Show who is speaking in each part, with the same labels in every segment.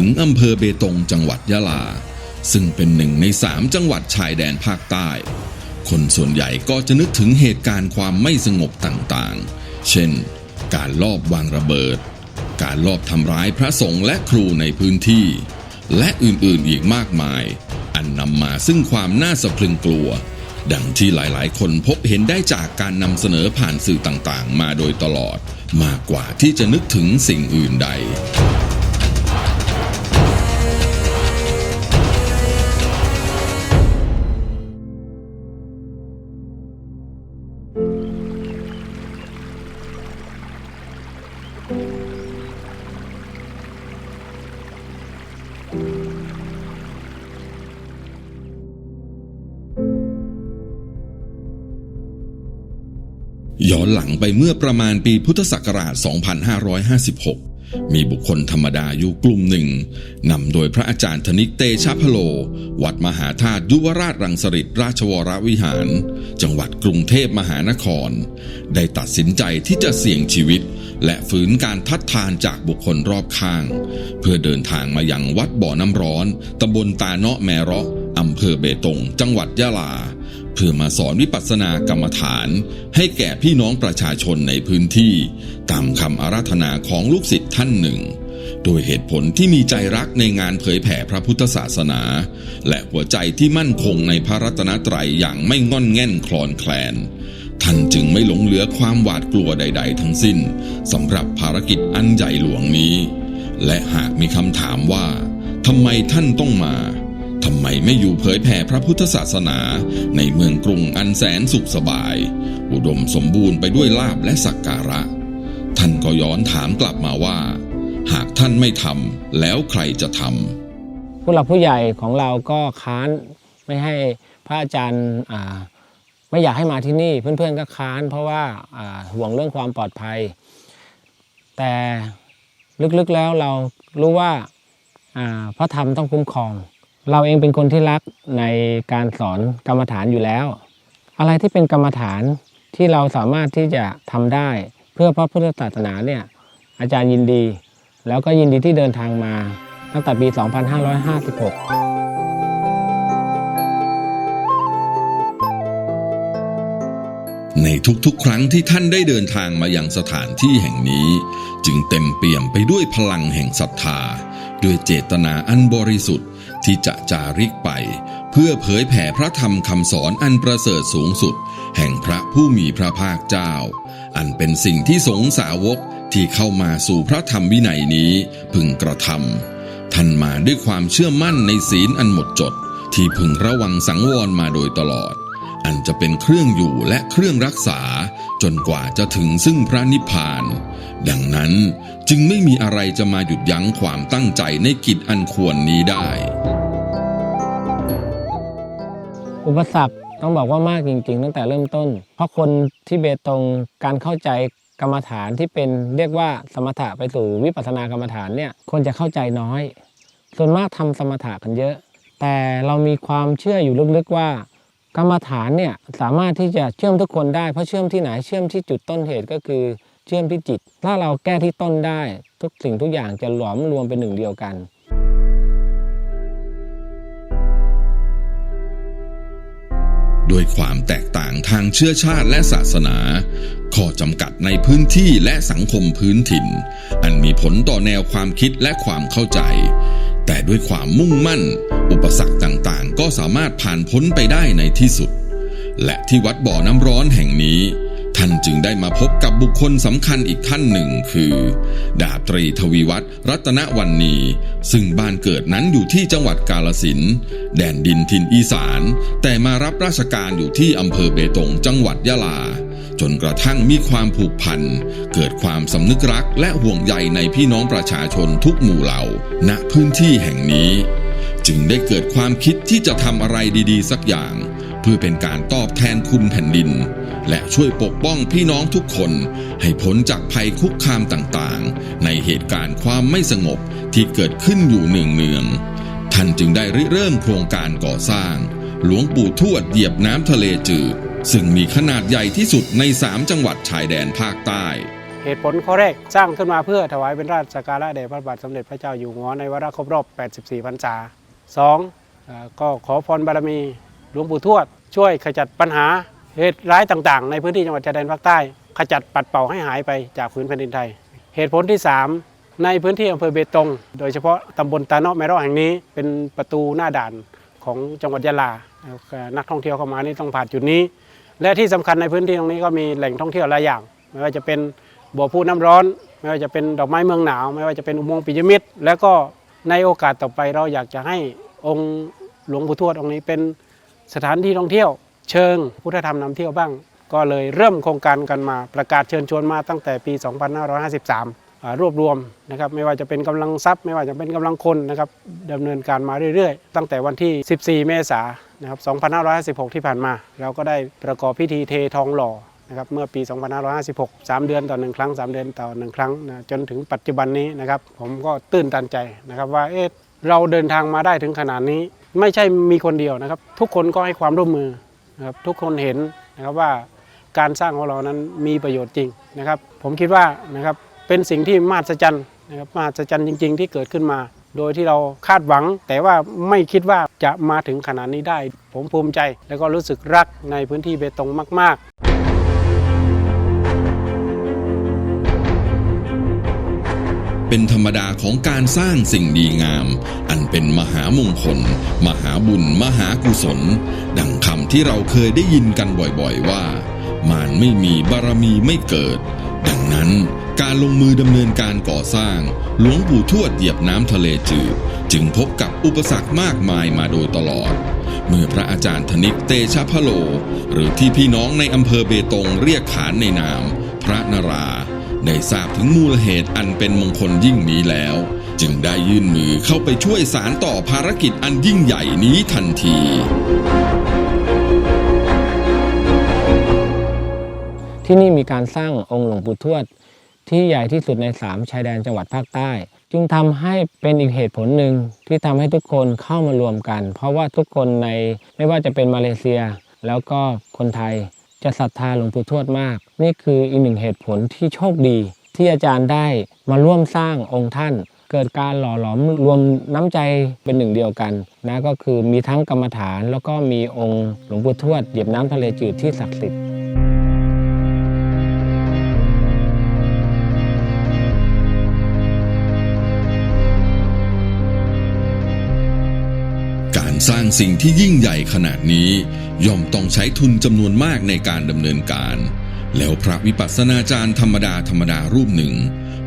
Speaker 1: ถึงอำเภอเบตงจังหวัดยะลา ซึ่งเป็นหนึ่งในสามจังหวัดชายแดนภาคใต้ คนส่วนใหญ่ก็จะนึกถึงเหตุการณ์ความไม่สงบต่างๆ เช่น การลอบวางระเบิด การลอบทำร้ายพระสงฆ์และครูในพื้นที่ และอื่นๆอีกมากมาย อันนำมาซึ่งความน่าสะพรึงกลัว ดังที่หลายๆ คนพบเห็นได้จากการนำเสนอผ่านสื่อต่างๆ มาโดยตลอด มากกว่าที่จะนึกถึงสิ่งอื่นใด มื่อประมาณปีพุทธศักราช 2556 มีบุคคลธรรมดาอยู่กลุ่มหนึ่งนำโดยพระอาจารย์ธนิกเตชะพโล วัดมหาธาตุยุวราชรังสฤษราชวรวิหาร จังหวัดกรุงเทพมหานคร ได้ตัดสินใจที่จะเสี่ยงชีวิตและฝืนการทัดทานจากบุคคลรอบข้าง เพื่อเดินทางมายังวัดบ่อน้ำร้อนตำบลตาเนาะแมเราะอำเภอเบตง จังหวัดยะลา เพื่อมาสอนวิปัสสนากรรมฐาน ให้แก่พี่น้องประชาชนในพื้นที่ ตามคำอาราธนาของลูกศิษย์ท่านหนึ่ง โดยเหตุผลที่มีใจรักในงานเผยแผ่พระพุทธศาสนา และหัวใจที่มั่นคงในพระรัตนตรัยอย่างไม่ง่อนแง่นคลอนแคลน ท่านจึงไม่หลงเหลือความหวาดกลัวใด ๆ ทั้งสิ้นสำหรับภารกิจอันใหญ่หลวงนี้ และหากมีคำถามว่าทำไมท่านต้องมา ทำไมไม่อยู่เผยแผ่พระพุทธศาสนาในเมืองกรุงอันแสนสุขสบาย อุดมสมบูรณ์ไปด้วยลาบและสักการะ ท่านก็ย้อนถามกลับมาว่า หากท่านไม่ทำแล้วใครจะทำ
Speaker 2: ผู้หลักผู้ใหญ่ของเราก็ค้านไม่ให้พระอาจารย์ไม่อยากให้มาที่นี่เพื่อนๆก็ค้าน เพราะว่าห่วงเรื่องความปลอดภัย แต่ลึกๆแล้วเรารู้ว่าพระธรรมต้องคุ้มครอง เราเองเป็นคนที่รักในการสอนกรรมฐานอยู่แล้ว อะไรที่เป็นกรรมฐานที่เราสามารถที่จะทำได้เพื่อพระพุทธศาสนาเนี่ยอาจารย์ยินดี แล้วก็ยินดีที่เดินทางมาตั้งแต่ปี 2556
Speaker 1: ในทุกๆ ครั้งที่ท่านได้เดินทางมายังสถานที่แห่งนี้ จึงเต็มเปี่ยมไปด้วยพลังแห่งศรัทธา ด้วยเจตนาอันบริสุทธิ์ ที่จะจาริกไป เพื่อเผยแผ่พระธรรมคำสอนอันประเสริฐสูงสุด แห่งพระผู้มีพระภาคเจ้า อันเป็นสิ่งที่สงฆ์สาวกที่เข้ามาสู่พระธรรมวินัยนี้พึงกระทำท่านมาด้วยความเชื่อมั่นในศีลอันหมดจด ที่พึงระวังสังวรมาโดยตลอด อันจะเป็นเครื่องอยู่และเครื่องรักษา จนกว่าจะถึงซึ่งพระนิพพาน ดังนั้นจึงไม่มีอะไรจะมาหยุดยั้งความตั้งใจในกิจอันควรนี้ได้
Speaker 2: อุปสรรคต้องบอกว่ามากจริง ๆ ตั้งแต่เริ่มต้น เพราะคนที่เบตงการเข้าใจกรรมฐานที่เป็นเรียกว่าสมถะไปสู่วิปัสสนากรรมฐานเนี่ยคนจะเข้าใจน้อย ส่วนมากทำสมถะกันเยอะ แต่เรามีความเชื่ออยู่ลึกๆว่า กรรมฐานเนี่ยสามารถที่จะเชื่อมทุกคนได้เพราะเชื่อมที่ไหนเชื่อมที่จุดต้นเหตุก็คือเชื่อมที่จิต ถ้าเราแก้ที่ต้นได้ ทุกสิ่งทุกอย่างจะหลอมรวมเป็นหนึ่งเดียวกัน
Speaker 1: ด้วยความแตกต่างทางเชื้อชาติและศาสนา ข้อจำกัดในพื้นที่และสังคมพื้นถิ่น อันมีผลต่อแนวความคิดและความเข้าใจ แต่ด้วยความมุ่งมั่น อุปสรรคต่างๆ ก็สามารถผ่านพ้นไปได้ในที่สุด และที่วัดบ่อน้ำร้อนแห่งนี้ ท่านจึงได้มาพบกับบุคคลสำคัญอีกท่านหนึ่งคือ ดาบตรีทวีวัฒน์รัตนวันนี ซึ่งบ้านเกิดนั้นอยู่ที่จังหวัดกาลสินแดนดินถิ่นอีสาน แต่มารับราชการอยู่ที่อำเภอเบตงจังหวัดยะลา จนกระทั่งมีความผูกพัน เกิดความสำนึกรักและห่วงใยในพี่น้องประชาชนทุกหมู่เหล่า ณพื้นที่แห่งนี้ จึงได้เกิดความคิดที่จะทำอะไรดี ๆ สักอย่าง เพื่อเป็นการตอบแทนคุณแผ่นดิน และช่วยปกป้องพี่น้องทุกคนให้พ้นจากภัยคุกคามต่างๆ ในเหตุการณ์ความไม่สงบที่เกิดขึ้นอยู่เนืองๆท่านจึงได้ริเริ่มโครงการก่อสร้าง หลวงปู่ทวดเหยียบน้ำทะเลจืด ซึ่งมีขนาดใหญ่ที่สุดในสามจังหวัดชายแดนภาคใต้
Speaker 2: เห
Speaker 3: ตุผลข้อแรกสร้างขึ้นมาเพื่อถวายเป็นราชสักการะแด่พระบาทสมเด็จพระเจ้าอยู่หัวในวาระครบรอบ 84 พรรษา 2. เอ่อก็ขอพรบารมี วงปู่ทวด ช่วยขจัดปัญหาเหตุร้ายต่างๆ ในพื้นที่จังหวัดชายแดนภาคใต้ ขจัดปัดเป่าให้หายไปจากพื้นแผ่นดินไทย เหตุผลที่ 3 ในพื้นที่อำเภอเบตง โดยเฉพาะตำบลตาเนาะแมรอแห่งนี้ เป็นประตูหน้าด่านของจังหวัดยะลา นักท่องเที่ยวเข้ามานี่ต้องผ่านจุดนี้ และที่สำคัญในพื้นที่ตรงนี้ก็มีแหล่งท่องเที่ยวหลายอย่าง ไม่ว่าจะเป็นบ่อพูน้ำร้อน ไม่ว่าจะเป็นดอกไม้เมืองหนาว ไม่ว่าจะเป็นอุโมงค์ปิยมิตร แล้วก็ในโอกาสต่อไปเราอยากจะให้องค์หลวงปู่ทวดองค์นี้เป็น สถานที่ท่องเที่ยว เชิงพุทธธรรมนำเที่ยวบ้าง ก็เลยเริ่มโครงการกันมาประกาศเชิญชวนมาตั้งแต่ปี 2553 รวบรวมนะครับไม่ว่าจะเป็นกำลังทรัพย์ ไม่ว่าจะเป็นกำลังคนนะครับดำเนินการมาเรื่อยๆ ตั้งแต่วันที่ 14 เมษายนนะครับ2556 ที่ผ่านมา เราก็ได้ประกอบพิธีเททองหล่อนะครับเมื่อปี 2556 3 เดือนต่อหนึ่งครั้ง 3 เดือนต่อหนึ่งครั้งนะจนถึงปัจจุบันนี้นะครับผมก็ตื่นตันใจนะครับว่าเอ๊ะเราเดินทางมาได้ถึงขนาดนี้ ไม่ใช่มีคนเดียวนะครับ ทุกคนก็ให้ความร่วมมือนะครับทุกคนเห็นนะครับว่าการสร้างของเรานั้นมีประโยชน์จริงนะครับ ผมคิดว่านะครับเป็นสิ่งที่มหัศจรรย์นะครับมหัศจรรย์จริง ๆ ที่เกิดขึ้นมา โดยที่เราคาดหวัง แต่ว่าไม่คิดว่าจะมาถึงขนาดนี้ได้ ผมภูมิใจ แล้วก็รู้สึกรักในพื้นที่เบตงมาก ๆ
Speaker 1: เป็นธรรมดาของการสร้างสิ่งดีงาม อันเป็นมหามงคล มหาบุญ มหากุศล ดังคำที่เราเคยได้ยินกันบ่อยๆว่า มารไม่มีบารมีไม่เกิด ดังนั้นการลงมือดำเนินการก่อสร้าง หลวงปู่ทวดเหยียบน้ำทะเลจืดจึงพบกับอุปสรรคมากมายมาโดยตลอด เมื่อพระอาจารย์ธนิกเตชะพะโล หรือที่พี่น้องในอำเภอเบตงเรียกขานในนาม พระนรา ได้ทราบถึงมูลเหตุอันเป็นมงคลยิ่งนี้แล้ว จึงได้ยื่นมือเข้าไปช่วยสารต่อภารกิจอันยิ่งใหญ่นี้ทันที
Speaker 2: ที่นี่มีการสร้างองค์หลวงปู่ทวด ที่ใหญ่ที่สุดใน3ชายแดนจังหวัดภาคใต้ จึงทำให้เป็นอีกเหตุผลหนึ่งที่ทำให้ทุกคนเข้ามารวมกัน เพราะว่าทุกคนในไม่ว่าจะเป็นมาเลเซีย แล้วก็คนไทย จะศรัทธาหลวงปู่ทวดมาก นี่คืออีกหนึ่งเหตุผลที่โชคดี ที่อาจารย์ได้มาร่วมสร้างองค์ท่าน เกิดการหล่อหลอมรวมน้ำใจเป็นหนึ่งเดียวกันนะก็คือมีทั้งกรรมฐานแล้วก็มีองค์หลวงปู่ทวดเหยียบน้ำทะเลจืดที่ศักดิ์สิทธิ์า
Speaker 1: งสิ่งที่ยิ่งใหญ่ขนาดนี้ ย่อมต้องใช้ทุนจำนวนมากในการดำเนินการ แล้วพระวิปัสสนาจารย์ธรรมดาธรรมดารูปหนึ่ง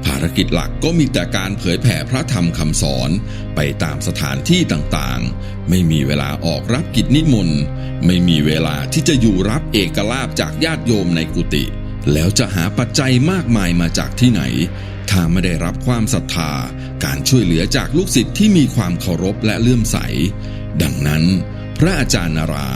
Speaker 1: ภารกิจหลักก็มีแต่การเผยแผ่พระธรรมคำสอน ไปตามสถานที่ต่างๆ ไม่มีเวลาออกรับกิจนิมนต์ ไม่มีเวลาที่จะอยู่รับเอกลาบจากญาติโยมในกุฏิแล้วจะหาปัจจัยมากมายมาจากที่ไหน ถ้าไม่ได้รับความศรัทธา การช่วยเหลือจากลูกศิษย์ที่มีความเคารพและเลื่อมใส ดังนั้น พระอาจารย์นารา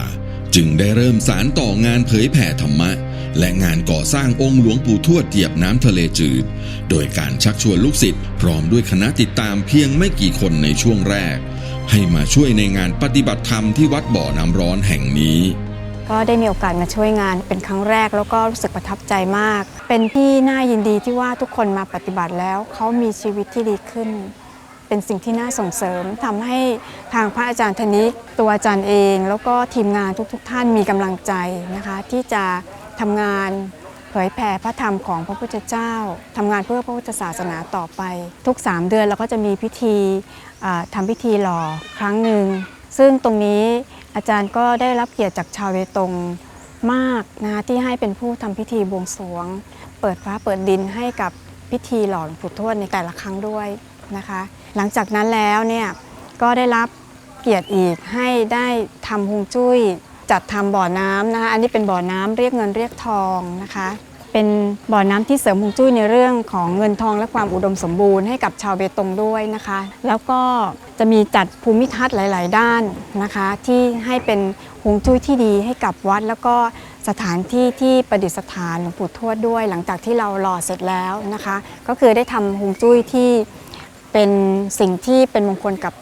Speaker 1: จึงได้เริ่มสารต่องานเผยแผ่ธรรมะ และงานก่อสร้างองค์หลวงปู่ทวดเหยียบน้ำทะเลจืด โดยการชักชวนลูกศิษย์พร้อมด้วยคณะติดตามเพียงไม่กี่คนในช่วงแรก ให้มาช่วยในงานปฏิบัติธรรมที่วัดบ่อน้ำร้อนแห่งนี้
Speaker 4: ก็ได้มีโอกาสมาช่วยงานเป็นครั้งแรกแล้วก็รู้สึกประทับใจมาก เป็นที่น่ายินดีที่ว่าทุกคนมาปฏิบัติแล้วเขามีชีวิตที่ดีขึ้น เป็นสิ่งที่น่าส่งเสริมทำให้ทางพระอาจารย์ธนิกตัวอาจารย์เอง แล้วก็ทีมงานทุกๆทท่านมีกำลังใจนะคะ ที่จะทำงานเผยแผ่พระธรรมของพระพุทธเจ้าทำงานเพื่อพระพุทธศาสนาต่อไป ทุก 3 เดือนเราก็จะมีพิธีอ่าทำพิธีหล่อครั้งหนึ่งซึ่งตรงนี้อาจารย์ก็ได้รับเกียรติจากชาวเวตงมากนะคะที่ให้เป็นผู้ทำพิธีบวงสรวง เปิดฟ้าเปิดดินให้กับพิธีหล่อหลวงปู่ทวดในแต่ละครั้งด้วยนะคะ หลังจากนั้นแล้วเนี่ยก็ได้รับเกียรติอีกให้ได้ทำฮวงจุ้ย จัดทำบ่อน้ำนะคะอันนี้เป็นบ่อน้ำเรียกเงินเรียกทองนะคะ เป็นบ่อน้ำที่เสริมฮวงจุ้ยในเรื่องของเงินทองและความอุดมสมบูรณ์ให้กับชาวเบตงด้วยนะคะ แล้วก็จะมีจัดภูมิทัศน์หลาย ๆ ด้านนะคะ ที่ให้เป็นฮวงจุ้ยที่ดีให้กับวัด แล้วก็สถานที่ที่ประดิษฐานหลวงปู่ทวดด้วย หลังจากที่เราหล่อเสร็จแล้วนะคะ ก็คือได้ทำฮวงจุ้ยที่ เป็นสิ่งที่เป็นมงคลกับ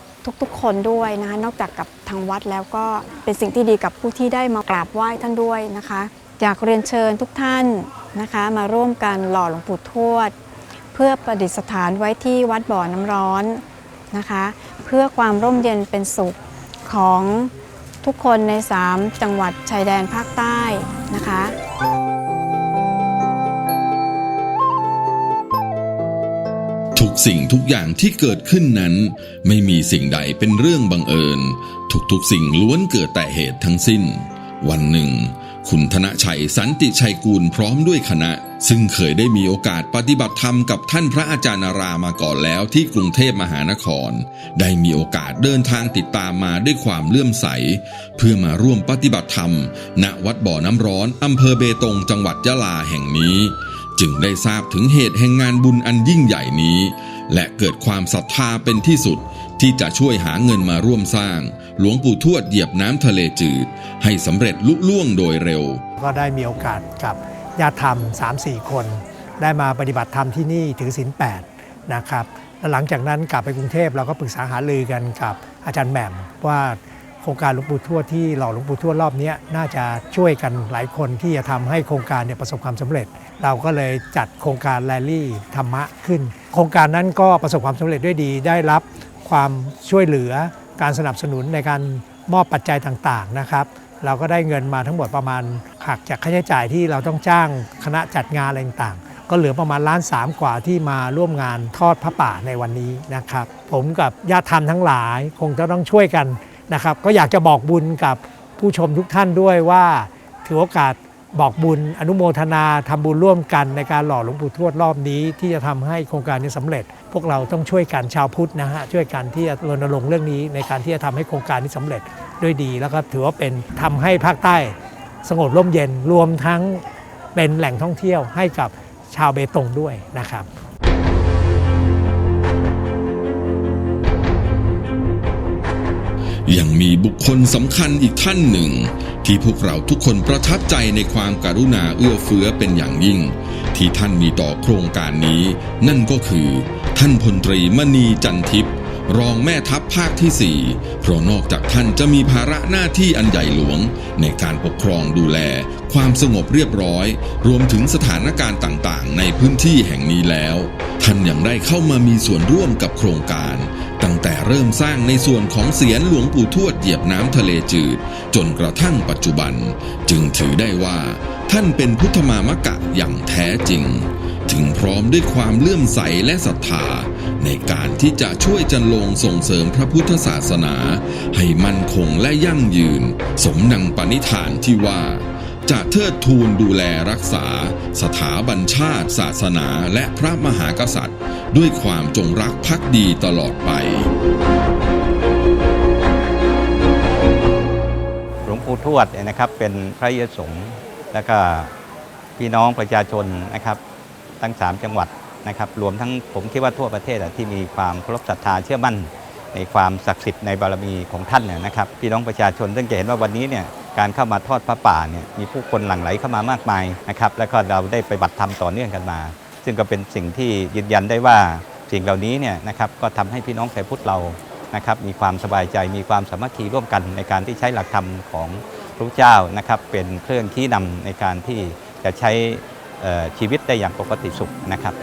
Speaker 4: ทุกๆ คนด้วยนะคะนอกจากกับทางวัดแล้วก็เป็นสิ่งที่ดีกับผู้ที่ได้มากราบไหว้ท่านด้วยนะคะอยากเรียนเชิญทุกท่านนะคะมาร่วมกันหล่อหลวงปู่ทวด เพื่อประดิษฐานไว้ที่วัดบ่อน้ำร้อนนะคะ เพื่อความร่มเย็นเป็นสุขของทุกคนใน 3 จังหวัดชายแดนภาคใต้นะคะ
Speaker 1: สิ่งทุกอย่างที่เกิดขึ้นนั้น ไม่มีสิ่งใดเป็นเรื่องบังเอิญ ทุกๆสิ่งล้วนเกิดแต่เหตุทั้งสิ้น วันหนึ่ง คุณธนชัยสันติชัยกูลพร้อมด้วยคณะ ซึ่งเคยได้มีโอกาสปฏิบัติธรรมกับท่านพระอาจารย์นารามาก่อนแล้วที่กรุงเทพมหานคร ได้มีโอกาสเดินทางติดตามมาด้วยความเลื่อมใส เพื่อมาร่วมปฏิบัติธรรม ณวัดบ่อน้ำร้อนอำเภอเบตงจังหวัดยะลาแห่งนี้ จึงได้ทราบถึงเหตุแห่งงานบุญอันยิ่งใหญ่นี้ และเกิดความศรัทธาเป็นที่สุดที่จะช่วยหาเงินมาร่วมสร้าง หลวงปู่ทวดเหยียบน้ำทะเลจืด ให้สำเร็จลุล่วงโดยเร็ว
Speaker 5: ก็ได้มีโอกาสกับญาติธรรม 3-4 คน ได้มาปฏิบัติธรรมที่นี่ถือศีล8นะครับแล้วหลังจากนั้นกลับไปกรุงเทพเราก็ปรึกษาหารือกันกับอาจารย์แหม่มว่าโครงการหลวงปู่ทวดที่หล่อหลวงปู่ทวดรอบนี้น่าจะช่วยกันหลายคนที่จะทำให้โครงการเนี่ยประสบความสำเร็จ เราก็เลยจัดโครงการแรลลี่ธรรมะขึ้น โครงการนั้นก็ประสบความสำเร็จด้วยดี ได้รับความช่วยเหลือการสนับสนุนในการมอบปัจจัยต่างๆนะครับเราก็ได้เงินมาทั้งหมดประมาณหักจากค่าใช้จ่ายที่เราต้องจ้างคณะจัดงานอะไรต่างๆ ก็เหลือประมาณล้านสามกว่าที่มาร่วมงานทอดพระป่าในวันนี้นะครับ ผมกับญาติธรรมทั้งหลายคงจะต้องช่วยกันนะครับ ก็อยากจะบอกบุญกับผู้ชมทุกท่านด้วยว่า ถือโอกาส บอกบุญอนุโมทนาทำบุญร่วมกันในการหล่อหลวงปู่ทวดรอบนี้ ที่จะทำให้โครงการนี้สำเร็จ พวกเราต้องช่วยกันชาวพุทธนะฮะช่วยกันที่จะรณรงค์เรื่องนี้ ในการที่จะทำให้โครงการนี้สำเร็จด้วยดี แล้วก็ถือว่าเป็นทำให้ภาคใต้สงบร่มเย็นรวมทั้งเป็นแหล่งท่องเที่ยวให้กับชาวเบตงด้วยนะครับ
Speaker 1: ยังมีบุคคลสำคัญอีกท่านหนึ่ง ที่พวกเราทุกคนประทับใจในความการุณาเอื้อเฟื้อเป็นอย่างยิ่ง ที่ท่านมีต่อโครงการนี้ นั่นก็คือ ท่านพลตรีมณีจันทิพย์รองแม่ทัพภาคที่ 4 เพราะนอกจากท่านจะมีภาระหน้าที่อันใหญ่หลวง ในการปกครองดูแล ความสงบเรียบร้อย รวมถึงสถานการณ์ต่างๆ ในพื้นที่แห่งนี้แล้ว ท่านยังได้เข้ามามีส่วนร่วมกับโครงการ ตั้งแต่เริ่มสร้างในส่วนของเสียนหลวงปู่ทวดเหยียบน้ำทะเลจืด จนกระทั่งปัจจุบัน จึงถือได้ว่า ท่านเป็นพุทธมามกะอย่างแท้จริง ถึงพร้อมด้วยความเลื่อมใสและศรัทธาในการที่จะช่วยจันลงส่งเสริมพระพุทธศาสนา ให้มั่นคงและยั่งยืน สมดังปณิธานที่ว่า จะเทิดทูนดูแลรักษา สถาบันชาติ ศาสนาและพระมหากษัตริย์ ด้วยความจงรักภักดีตลอดไป
Speaker 6: หลวงปู่ทวดนะครับเป็นพระเยสงฆ์แล้วก็พี่น้องประชาชนนะครับทั้ง 3 จังหวัดนะครับรวมทั้งผมคิดว่าทั่วประเทศที่มีความเคารพศรัทธาเชื่อมั่น ในความศักดิ์สิทธิ์ในบารมีของท่านเนี่ยนะครับพี่น้องประชาชนซึ่งจะเห็นว่าวันนี้เนี่ย การเข้ามาทอดพระป่าเนี่ยมีผู้คนหลั่งไหลเข้ามามากมายนะครับแล้วก็เราได้ไปบัติธรรมต่อเนื่องกันมา ซึ่งก็เป็นสิ่งที่ยืนยันได้ว่าสิ่งเหล่านี้เนี่ยนะครับก็ทำให้พี่น้องชาวพุทธเรานะครับมีความสบายใจมีความสามัคคีร่วมกันในการที่ใช้หลักธรรมของพระเจ้านะครับเป็นเครื่องที่นำในการที่จะใช้ชีวิตได้อย่างปกติสุขนะครับ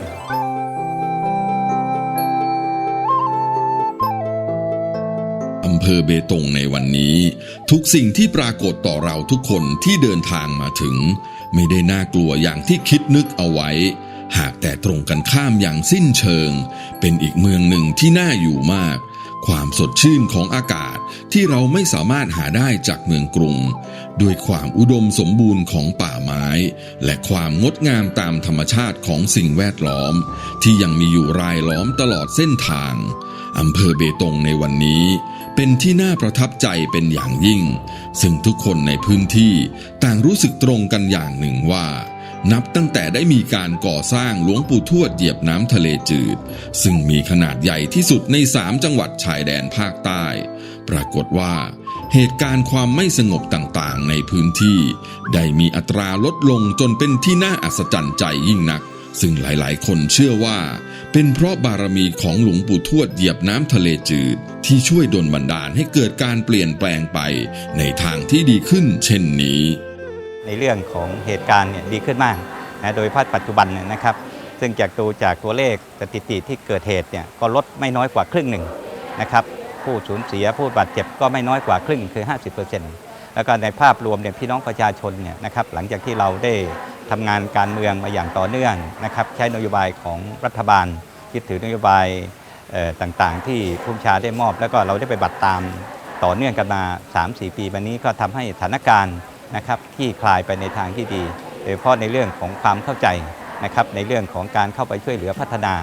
Speaker 1: อำเภอเบตงในวันนี้ ทุกสิ่งที่ปรากฏต่อเราทุกคนที่เดินทางมาถึง ไม่ได้น่ากลัวอย่างที่คิดนึกเอาไว้ หากแต่ตรงกันข้ามอย่างสิ้นเชิง เป็นอีกเมืองหนึ่งที่น่าอยู่มาก ความสดชื่นของอากาศที่เราไม่สามารถหาได้จากเมืองกรุงด้วยความอุดมสมบูรณ์ของป่าไม้ และความงดงามตามธรรมชาติของสิ่งแวดล้อม ที่ยังมีอยู่รายล้อมตลอดเส้นทางอำเภอเบตงในวันนี้ เป็นที่น่าประทับใจเป็นอย่างยิ่ง ซึ่งทุกคนในพื้นที่ต่างรู้สึกตรงกันอย่างหนึ่งว่า นับตั้งแต่ได้มีการก่อสร้างหลวงปู่ทวดเหยียบน้ำทะเลจืด ซึ่งมีขนาดใหญ่ที่สุดในสามจังหวัดชายแดนภาคใต้ ปรากฏว่า เหตุการณ์ความไม่สงบต่างๆ ในพื้นที่ ได้มีอัตราลดลงจนเป็นที่น่าอัศจรรย์ใจยิ่งนัก ซึ่งหลายๆ คนเชื่อว่า เป็นเพราะบารมีของหลวงปู่ทวดเหยียบน้ำทะเลจืด ที่ช่วยดลบันดาลให้เกิดการเปลี่ยนแปลงไปในทางที่ดีขึ้นเช่นนี้
Speaker 6: ในเรื่องของเหตุการณ์เนี่ยดีขึ้นมากนะโดยภาพปัจจุบันเนี่ยนะครับ ซึ่งจากดูจากตัวเลขสถิติที่เกิดเหตุเนี่ยก็ลดไม่น้อยกว่าครึ่งหนึ่งนะครับผู้สูญเสียผู้บาดเจ็บก็ไม่น้อยกว่าครึ่งคือ 50%แล้วก็ในภาพรวมเนี่ยพี่น้องประชาชนเนี่ยนะครับหลังจากที่เราได้ ทำงานการเมืองมาอย่างต่อเนื่องนะครับใช้นโยบายของรัฐบาลยึดถือนโยบายต่างๆ ที่ผู้ชาได้มอบ แล้วก็เราได้ไปบัตรตามต่อเนื่องกันมา 3-4 ปีมานี้ก็ทำให้สถานการณ์นะครับที่คลายไปในทางที่ดีโดยเฉพาะในเรื่องของความเข้าใจนะครับในเรื่องของการเข้าไปช่วยเหลือพัฒนา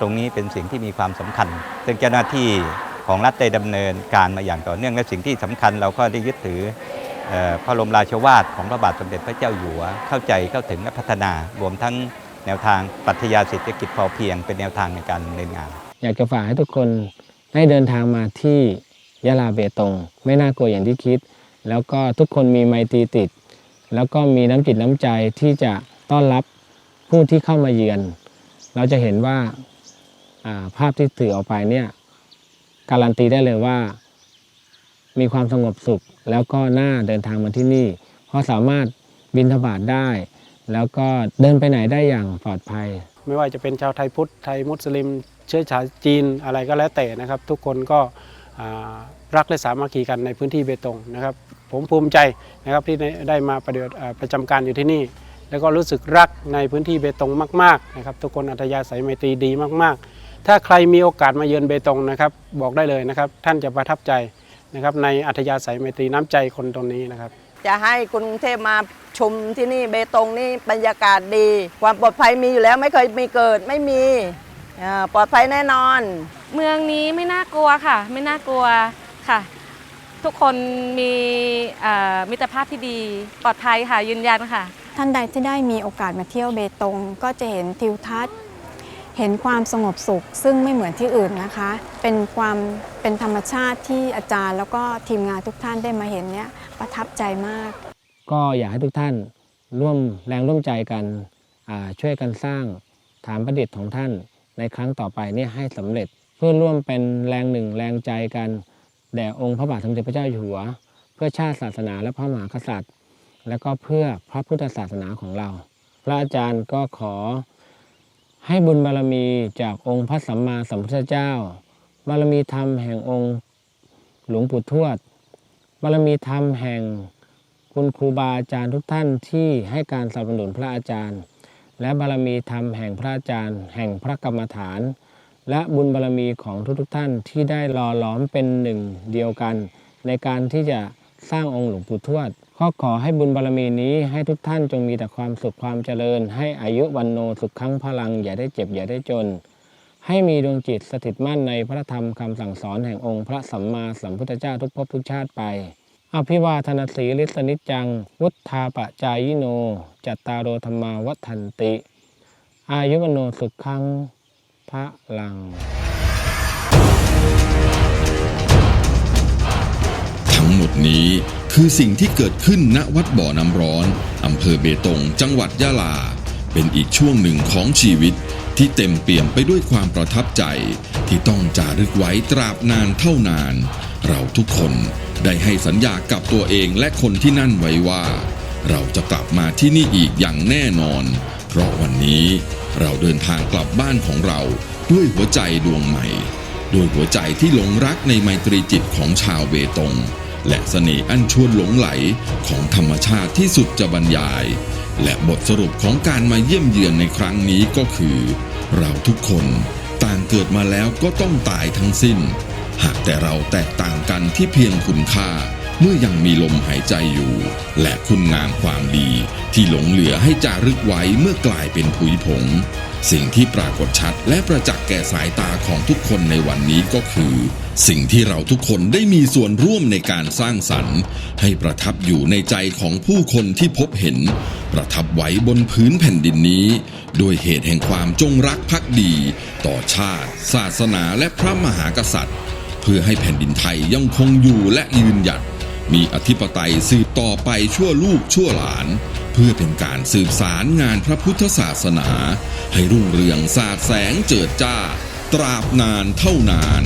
Speaker 6: ตรงนี้เป็นสิ่งที่มีความสำคัญ ซึ่งเจ้าหน้าที่ของรัฐได้ดำเนินการมาอย่างต่อเนื่องและสิ่งที่สำคัญเราก็ได้ยึดถือ พระบรมราชวาทของพระบาทสมเด็จพระเจ้าอยู่หัว เข้าใจเข้าถึงและพัฒนา รวมทั้งแนวทางปรัชญาเศรษฐกิจพอเพียงเป็นแนวทางในการดำเนินงาน
Speaker 2: อยากจะฝากให้ทุกคนได้เดินทางมาที่ยะลาเบตง ไม่น่ากลัวอย่างที่คิด แล้วก็ทุกคนมีไมตรีติด แล้วก็มีน้ำจิตน้ำใจที่จะต้อนรับผู้ที่เข้ามาเยือน เราจะเห็นว่าาภาพที่ถือออกไปเนี่ยการันตีได้เลยว่า มีความสงบสุข แล้วก็น่าเดินทางมาที่นี่ เพราะสามารถบินทบาทได้ แล้วก็เดินไปไหนได้อย่างปลอดภัย
Speaker 3: ไม่ว่าจะเป็นชาวไทยพุทธไทยมุสลิม เชื้อสายจีนอะไรก็แล้วแต่นะครับ ทุกคนก็รักและสามัคคีกันในพื้นที่เบตงนะครับ ผมภูมิใจนะครับที่ได้มาปฏิบัติประจำการอยู่ที่นี่ แล้วก็รู้สึกรักในพื้นที่เบตงมากๆนะครับทุกคนอัธยาศัยไมตรีดีมาก ๆ ถ้าใครมีโอกาสมาเยือนเบตงนะครับ บอกได้เลยนะครับ ท่านจะประทับใจ นะครับในอัธยาศัยไมตรีน้ำใจคนตรงนี้นะครับ
Speaker 7: จะให้คนกรุงเทพมาชมที่นี่เบตงนี่บรรยากาศดี ความปลอดภัยมีอยู่แล้วไม่เคยมีเกิดไม่มีอ่าปลอดภัยแน่นอน
Speaker 8: เมืองนี้ไม่น่ากลัวค่ะ ไม่น่ากลัวค่ะ ทุกคนมีเอ่อมิตรภาพที่ดีปลอดภัยค่ะยืนยันค่ะ
Speaker 4: ท่านใดที่ได้มีโอกาสมาเที่ยวเบตง ก็จะเห็นทิวทัศน์ เห็นความสงบสุข ซึ่งไม่เหมือนที่อื่นนะคะ เป็นความเป็นธรรมชาติที่อาจารย์แล้วก็ทีมงานทุกท่านได้มาเห็นเนี่ยประทับใจมาก
Speaker 2: ก็อยากให้ทุกท่านร่วมแรงร่วมใจกันช่วยกันสร้างฐานประดิษฐ์ของท่าน ในครั้งต่อไปเนี่ยให้สำเร็จ เพื่อร่วมเป็นแรงหนึ่งแรงใจกัน แด่องค์พระบาทสมเด็จพระเจ้าอยู่หัว เพื่อชาติศาสนาและพระมหากษัตริย์ และก็เพื่อพระพุทธศาสนาของเรา พระอาจารย์ก็ขอ ให้บุญบารมีจากองค์พระสัมมาสัมพุทธเจ้า บารมีธรรมแห่งองค์หลวงปู่ทวด บารมีธรรมแห่งคุณครูบาอาจารย์ทุกท่านที่ให้การสนับสนุนพระอาจารย์ และบารมีธรรมแห่งพระอาจารย์ แห่งพระกรรมฐาน และบุญบารมีของทุกๆท่านที่ได้หล่อหลอมเป็นหนึ่งเดียวกัน ในการที่จะสร้างองค์หลวงปู่ทวดก็ขอให้บุญบารมีนี้ให้ทุกท่านจงมีแต่ความสุขความเจริญ ให้อายุวันโนสุขขั้งพลัง อย่าได้เจ็บอย่าได้จน ให้มีดวงจิตสถิตมั่นในพระธรรมคำสั่งสอนแห่งองค์พระสัมมาสัมพุทธเจ้าทุกภพทุกชาติไป อภิวาทนาสีลิสนิจจัง วุฒาปจายโน จัตตารโอธรรมาวัฏันติ อายุวันโนสุขขั้งพระลัง
Speaker 1: ทั้งหมดนี้ คือสิ่งที่เกิดขึ้นณวัดบ่อน้ำร้อนอำเภอเบตง จังหวัดยะลา เป็นอีกช่วงหนึ่งของชีวิตที่เต็มเปี่ยมไปด้วยความประทับใจ ที่ต้องจารึกไว้ตราบนานเท่านาน เราทุกคนได้ให้สัญญากับตัวเองและคนที่นั่นไว้ว่า เราจะกลับมาที่นี่อีกอย่างแน่นอน เพราะวันนี้เราเดินทางกลับบ้านของเราด้วยหัวใจดวงใหม่ ด้วยหัวใจที่หลงรักในไมตรีจิตของชาวเบตง และเสน่ห์อันชวนหลงไหลของธรรมชาติที่สุดจะบรรยาย และบทสรุปของการมาเยี่ยมเยือนในครั้งนี้ก็คือ เราทุกคนต่างเกิดมาแล้วก็ต้องตายทั้งสิ้น หากแต่เราแตกต่างกันที่เพียงคุณค่า เมื่อยังมีลมหายใจอยู่ และคุณงามความดีที่หลงเหลือให้จารึกไว้เมื่อกลายเป็นผุยผง สิ่งที่ปรากฏชัดและประจักษ์แก่สายตาของทุกคนในวันนี้ก็คือ สิ่งที่เราทุกคนได้มีส่วนร่วมในการสร้างสรรค์ ให้ประทับอยู่ในใจของผู้คนที่พบเห็น ประทับไว้บนพื้นแผ่นดินนี้ด้วยเหตุแห่งความจงรักภักดี ต่อชาติ ศาสนาและพระมหากษัตริย์ เพื่อให้แผ่นดินไทยยังคงอยู่และยืนหยัด มีอธิปไตยสืบต่อไปชั่วลูกชั่วหลาน เพื่อเป็นการสืบสารงานพระพุทธศาสนา ให้รุ่งเรืองสาดแสงเจิดจ้า ตราบนานเท่านาน